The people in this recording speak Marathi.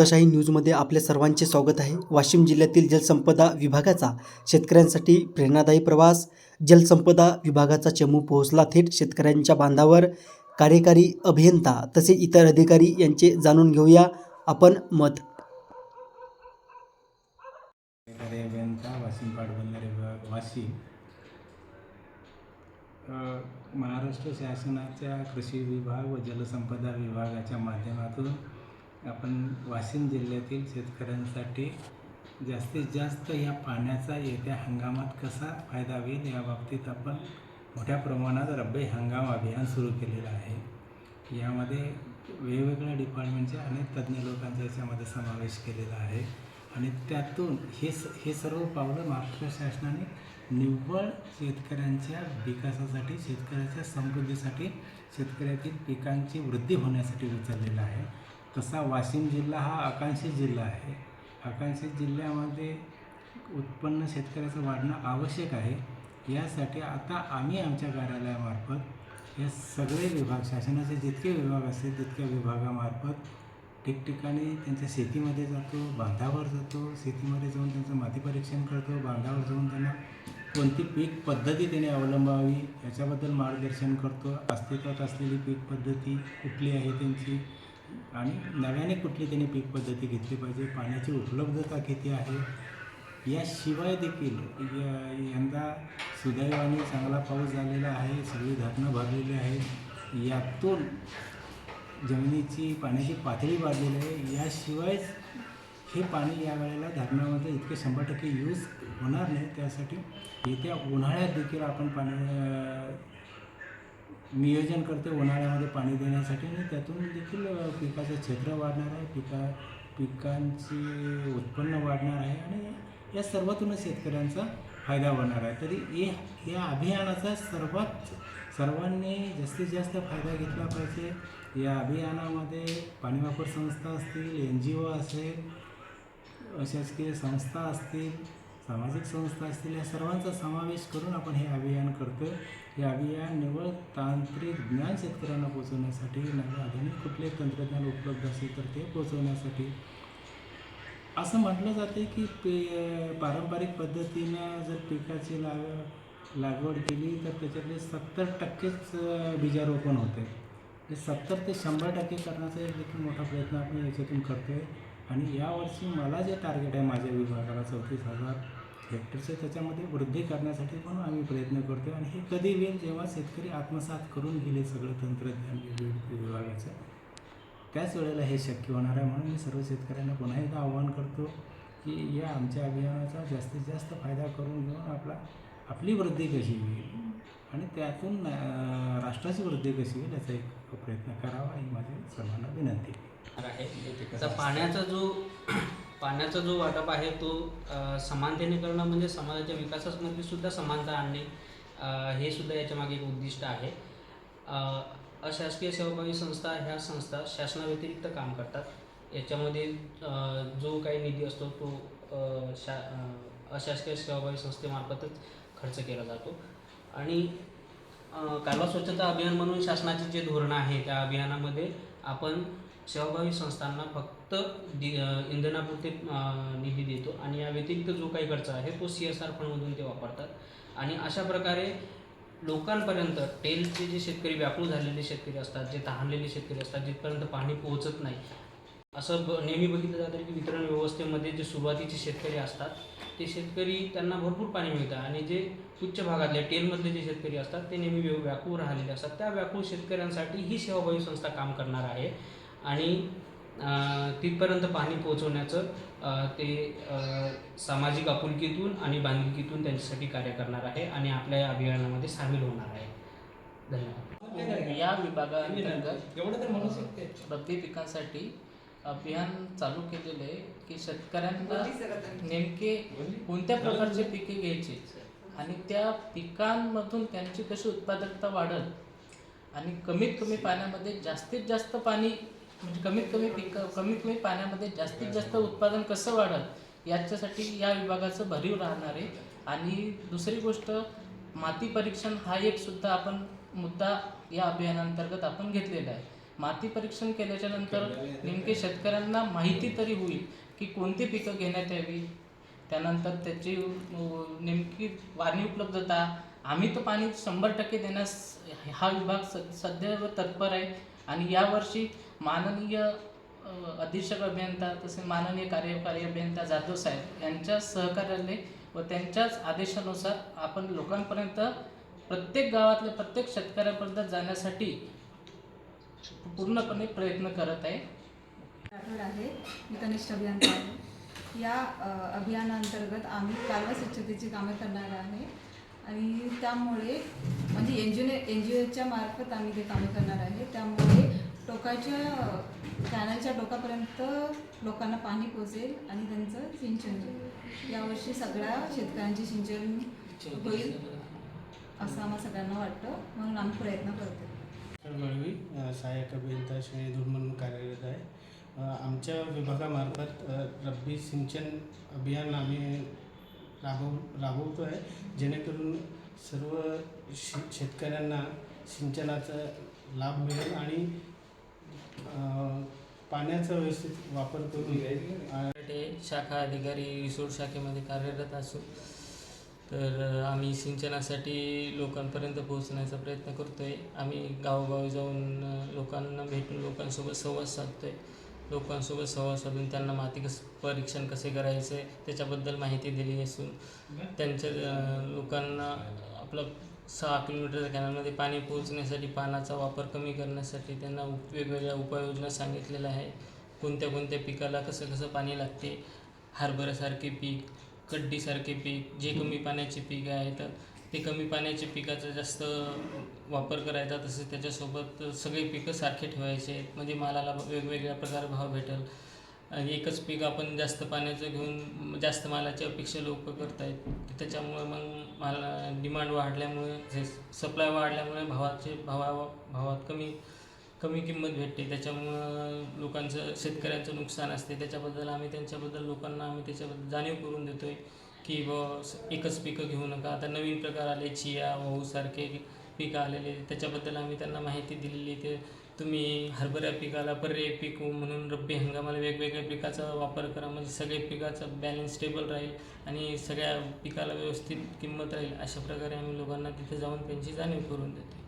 समताशाही न्यूजमध्ये आपल्या सर्वांचे स्वागत आहे. वाशिम जिल्ह्यातील जलसंपदा विभागाचा शेतकऱ्यांसाठी प्रेरणादायी प्रवास. जलसंपदा विभागाचा चमू पोहोचला थेट शेतकऱ्यांच्या बांधावर. कार्यकारी अभियंता तसे इतर अधिकारी यांचे जाणून घेऊया आपण मत. कार्यकारी अभियंता वाशिम. पाटबंधारे विभाग वाशिम महाराष्ट्र शासनाच्या कृषी विभाग व जलसंपदा विभागाच्या माध्यमातून आपण वाशिम जिल्ह्यातील शेतकऱ्यांसाठी जास्तीत जास्त या पाण्याचा येत्या हंगामात कसा फायदा होईल या बाबतीत आपण मोठ्या प्रमाणात रब्बी हंगाम अभियान सुरू केलेलं आहे. यामध्ये वेगवेगळ्या डिपार्टमेंटचे अनेक तज्ज्ञ लोकांचा याच्यामध्ये समावेश केलेला आहे. आणि त्यातून हे स हे सर्व पावलं महाराष्ट्र शासनाने निव्वळ शेतकऱ्यांच्या विकासासाठी शेतकऱ्याच्या समृद्धीसाठी शेतकऱ्यातील पिकांची वृद्धी होण्यासाठी उचललेलं आहे. तसा वाशिम जिल्हा हा आकांक्षित जिल्हा आहे. आकांक्षित जिल्ह्यामध्ये उत्पन्न शेतकऱ्याचं वाढणं आवश्यक आहे. यासाठी आता आम्ही आमच्या कार्यालयामार्फत हे सगळे विभाग शासनाचे जितके विभाग असतील तितक्या विभागामार्फत ठिकठिकाणी त्यांच्या शेतीमध्ये जातो बांधावर जातो शेतीमध्ये जाऊन त्यांचं माती परीक्षण करतो बांधावर जाऊन त्यांना कोणती पीक पद्धती त्याने अवलंबावी याच्याबद्दल मार्गदर्शन करतो. अस्तित्वात असलेली पीक पद्धती कुठली आहे त्यांची? आणि नव्याने कुठली त्यांनी पीक पद्धती घेतली पाहिजे पाण्याची उपलब्धता किती आहे याशिवाय देखील य- यंदा सुदैवाने चांगला पाऊस झालेला आहे सगळी धरणं भरलेली आहेत यातून जमिनीची पाण्याची पातळी वाढलेली आहे याशिवायच हे पाणी या वेळेला धरणामध्ये इतके शंभर टक्के यूज होणार नाही त्यासाठी येत्या उन्हाळ्यात देखील आपण पाणी नियोजन करतो उन्हाळ्यामध्ये पाणी देण्यासाठी आणि त्यातून देखील पिकाचं क्षेत्र वाढणार आहे पिका पिकांची उत्पन्न वाढणार आहे आणि या सर्वातूनच शेतकऱ्यांचा फायदा होणार आहे. तरी हे या अभियानाचा सर्वात सर्वांनी जास्तीत जास्त फायदा घेतला पाहिजे. या अभियानामध्ये पाणी वापर संस्था असतील एन जी ओ असेल शासकीय संस्था असतील सामाजिक संस्था असतील या सर्वांचा समावेश करून आपण हे अभियान करतो हे अभियान निवड तांत्रिक ज्ञान शेतकऱ्यांना पोचवण्यासाठी नवीन आधुनिक कुठले तंत्रज्ञान उपलब्ध असेल तर ते पोचवण्यासाठी असं म्हटलं जाते की पे पारंपरिक पद्धतीनं जर पिकाची लाग लागवड केली तर त्याच्यातले सत्तर टक्केच बीजारोपण होते म्हणजे हे सत्तर ते शंभर टक्के करण्याचा एक देखील मोठा प्रयत्न आपण याच्यातून करतो आहे आणि यावर्षी मला जे टार्गेट आहे माझ्या विभागाला चौतीस हजार हेक्टरचे त्याच्यामध्ये वृद्धी करण्यासाठी पण आम्ही प्रयत्न करतो आणि हे कधी होईल जेव्हा शेतकरी आत्मसात करून गेले सगळं तंत्रज्ञान विभागाचं त्याच वेळेला हे शक्य होणार आहे म्हणून मी सर्व शेतकऱ्यांना पुन्हा एकदा आव्हान करतो की या आमच्या अभियानाचा जास्तीत जास्त फायदा करून घेऊन आपला आपली वृद्धी कशी होईल आणि त्यातून राष्ट्राची वृद्धी कशी होईल याचा एक प्रयत्न करावा ही माझी सर्वांना विनंती आहे. तर पाण्याचा जो पाण्याचा जो वाटप आहे तो समानतेने करणं म्हणजे समाजाच्या विकासामध्ये सुद्धा समानता आणणे हे सुद्धा याच्या मागे एक उद्दिष्ट आहे. अशासकीय सेवाभावी संस्था ह्या संस्था शासनाव्यतिरिक्त काम करतात. याच्यामध्ये जो काही निधी असतो तो शा अशासकीय सेवाभावी संस्थेमार्फतच खर्च केला जातो. आणि कालवा स्वच्छता अभियान म्हणून शासनाचे जे धोरण आहे त्या अभियानामध्ये आपण सेवाभावी संस्थांना फक्त दि इंधनापुरते निधी देतो आणि या व्यतिरिक्त जो काही खर्च आहे तो सी एस आर फंडमधून ते वापरतात. आणि अशा प्रकारे लोकांपर्यंत टेलचे जे शेतकरी व्याकुळ झालेले शेतकरी असतात जे तहानलेले शेतकरी असतात जिथपर्यंत पाणी पोहोचत नाही असं ब नेहमी बघितलं जातं की वितरण व्यवस्थेमध्ये जे सुरुवातीचे शेतकरी असतात ते शेतकरी त्यांना भरपूर पाणी मिळतं आणि जे उच्च भागातले टेलमधले जे शेतकरी असतात ते नेहमी व्य- व्याकुळ राहिलेले असतात. त्या व्याकुळ शेतकऱ्यांसाठी ही सेवाभावी संस्था काम करणार आहे. आणि तिथपर्यंत पाणी पोहोचवण्याचं ते सामाजिक आपुलकीतून आणि बांधिलकीतून त्यांच्यासाठी कार्य करणार आहे आणि आपल्या या अभियानामध्ये सामील होणार आहे. धन्यवाद. या विभागाअंतर्गत रब्बी पिकांसाठी अभियान चालू केलेले आहे की शेतकऱ्यांना नेमके कोणत्या प्रकारचे पिके घ्यायचे? आणि त्या पिकांमधून त्यांची कशी उत्पादकता वाढल? आणि कमीत कमी पाण्यामध्ये जास्तीत जास्त पाणी म्हणजे कमीत कमी पीक कमीत कमी पाण्यामध्ये जास्तीत जास्त उत्पादन कसं वाढल याच्यासाठी या विभागाचं भरीव राहणार आहे. आणि दुसरी गोष्ट माती परीक्षण हा एक सुद्धा आपण मुद्दा या अभियानांतर्गत आपण घेतलेला आहे. माती परीक्षण केल्याच्यानंतर नेमके शेतकऱ्यांना माहिती तरी होईल की कोणती पिकं घेण्यात यावी. त्यानंतर त्याची नेमकी पाणी उपलब्धता आम्ही तर पाणी शंभर टक्के देण्यास हा विभाग स सध्या तत्पर आहे. आणि यावर्षी माननीय अधीक्षक अभियंता तसे माननीय कार्यकारी अभियंता जाधव साहेब यांच्या सहकार्याने व त्यांच्याच आदेशानुसार आपण लोकांपर्यंत प्रत्येक गावातल्या प्रत्येक शेतकऱ्यापर्यंत जाण्यासाठी पूर्णपणे प्रयत्न करत आहे. राठोड आहे. मी कनिष्ठ अभियंता आहे. या अभियानाअंतर्गत अभियानांतर्गत आम्ही कालवा स्वच्छतेची कामे करणार आहे. आणि त्यामुळे म्हणजे N G O N G ओच्या मार्फत आम्ही ते कामे करणार आहे. त्यामुळे टोकाच्या कॅनलच्या टोकापर्यंत लोकांना पाणी पोचेल आणि त्यांचं सिंचन होईल. यावर्षी सगळ्या शेतकऱ्यांचे सिंचन होईल असं आम्हाला सगळ्यांना वाटतं. म्हणून आम्ही प्रयत्न करतो तर मळवी सहाय्यक अभियंता श्रेणी म्हणून कार्यरत आहे. आमच्या विभागामार्फत रब्बी सिंचन अभियान आम्ही राबव राबवतो आहे. जेणेकरून सर्व शे शेतकऱ्यांना सिंचनाचा लाभ मिळेल आणि पाण्याचा व्यवस्थित वापर करून शाखा अधिकारी रिसोड शाखेमध्ये कार्यरत असू तर आम्ही सिंचनासाठी लोकांपर्यंत पोहोचण्याचा प्रयत्न करतो आहे आम्ही गावोगावी जाऊन लोकांना भेटून लोकांसोबत संवाद साधतो आहे लोकांसोबत संवाद साधून त्यांना माती कसं परीक्षण कसे करायचे त्याच्याबद्दल माहिती दिली असून त्यांच्या लोकांना आपलं सहा किलोमीटरच्या कॅनलमध्ये पाणी पोहोचण्यासाठी पाण्याचा वापर कमी करण्यासाठी त्यांना उप वेगवेगळ्या उपाययोजना सांगितलेल्या आहे कोणत्या कोणत्या पिकाला कसं कसं पाणी लागते हरभऱ्यासारखे पीक कड्डीसारखे पीक जे कमी पाण्याचे पीक आहेत ते कमी पाण्याचे पिकाचा जास्त वापर करायचा तसेच त्याच्यासोबत सगळे पिकं सारखे ठेवायचे म्हणजे मालाला वेगवेगळ्या प्रकारे भाव भेटेल. एकच पीक आपण जास्त पाण्याचं घेऊन जास्त मालाची अपेक्षा लोक करत आहेत त्याच्यामुळे मग माला डिमांड वाढल्यामुळे सप्लाय वाढल्यामुळे भावाचे भावा भावात कमी कमी किंमत भेटते. त्याच्यामुळं लोकांचं शेतकऱ्यांचं नुकसान असते. त्याच्याबद्दल आम्ही त्यांच्याबद्दल लोकांना आम्ही त्याच्याबद्दल जाणीव करून देतो आहे की ब एकच पिकं घेऊ नका. आता नवीन प्रकार आले चिया वाहूसारखे पिकं आलेले त्याच्याबद्दल आम्ही त्यांना माहिती दिलेली ते तुम्ही हरभऱ्या पिकाला पर्यायी पीक म्हणून रब्बी हंगामाला वेगवेगळ्या पिकाचा वापर करा. म्हणजे सगळे पिकाचं बॅलन्स स्टेबल राहील आणि सगळ्या पिकाला व्यवस्थित किंमत राहील अशा प्रकारे आम्ही लोकांना तिथे जाऊन त्यांची जाणीव करून देतो.